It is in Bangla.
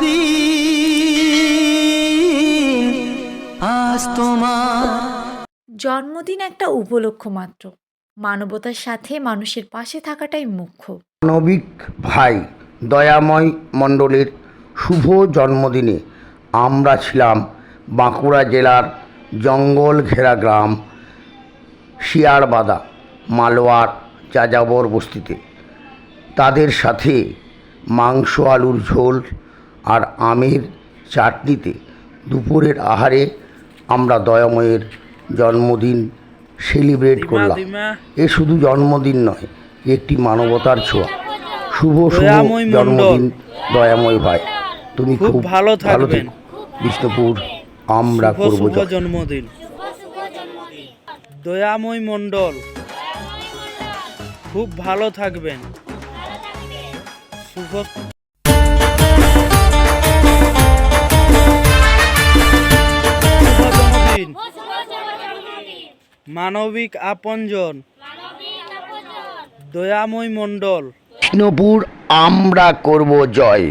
দিন আজ তোমার জন্মদিন একটা উপলক্ষ মাত্র। মানবতার সাথে মানুষের পাশে থাকাটাই মুখ্য। মানবিক ভাই দয়াময় মণ্ডলের শুভ জন্মদিনে আমরা ছিলাম বাঁকুড়া জেলার জঙ্গল ঘেরা গ্রাম শিয়ারবাদা মালওয়ার যাযাবর বস্তিতে। তাদের সাথে মাংস আলুর ঝোল আর আমের চাটনিতে দুপুরের আহারে আমরা দয়াময়ের জন্মদিন সেলিব্রেট করলাম। এ শুধু জন্মদিন নয় একটি মানবতার ছোঁয়া। শুভ শুভ দয়াময় জন্মদিন দয়াময় ভাই। তুমি খুব ভালো থাকবেন। থেকো। বিষ্ণুপুর আমরা করব জন্মদিন। দয়াময় মণ্ডল। খুব ভালো থাকবেন। শুভ মানবিক আপনজন। দয়াময় মণ্ডল। বিষ্ণুপুর আমরা করব জয়।